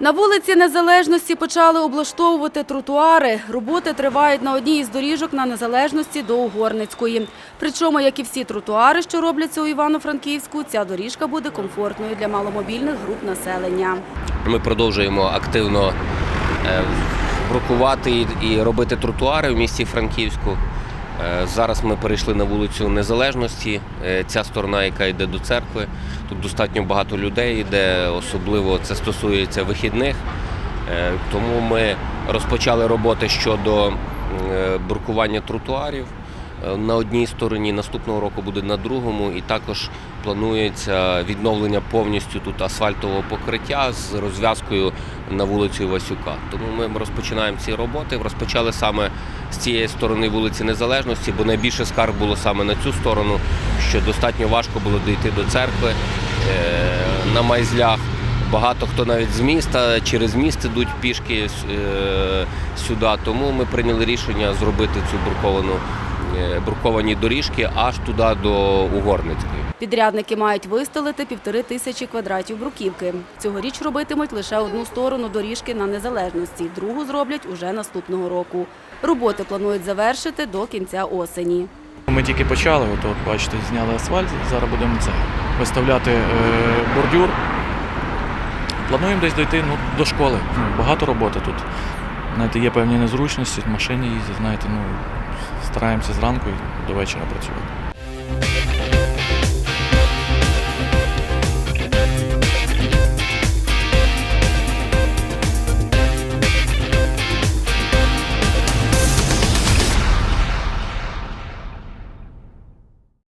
На вулиці Незалежності почали облаштовувати тротуари. Роботи тривають на одній із доріжок на Незалежності до Угорницької. Причому, як і всі тротуари, що робляться у Івано-Франківську, ця доріжка буде комфортною для маломобільних груп населення. Ми продовжуємо активно е, брукувати і- і робити тротуари в місті Франківську. Е, Зараз ми перейшли на вулицю Незалежності. Е, Ця сторона, яка йде до церкви. Тут достатньо багато людей йде, особливо це стосується вихідних. Е, Тому ми розпочали роботи щодо буркування тротуарів. Е, На одній стороні наступного року буде на другому, і також планується відновлення повністю тут асфальтового покриття з розв'язкою на вулицю Івасюка. Тому ми розпочинаємо ці роботи. Розпочали саме з цієї сторони вулиці Незалежності, бо найбільше скарг було саме на цю сторону, що достатньо важко було дійти до церкви е, на майзлях. Багато хто навіть з міста через міст ідуть пішки е, сюди. Тому ми прийняли рішення зробити цю бурковану е, бурковані доріжки аж туди до Угорницької. Підрядники мають вистелити півтори тисячі квадратів бруківки. Цьогоріч робитимуть лише одну сторону доріжки на Незалежності, другу зроблять уже наступного року. Роботи планують завершити до кінця осені. Ми тільки почали, от, от бачите, зняли асфальт, зараз будемо це виставляти е, бордюр. Плануємо десь дойти ну, до школи. Ну, багато роботи тут знаєте, є певні незручності, в машині їздять, знаєте, ну стараємося зранку і до вечора працювати.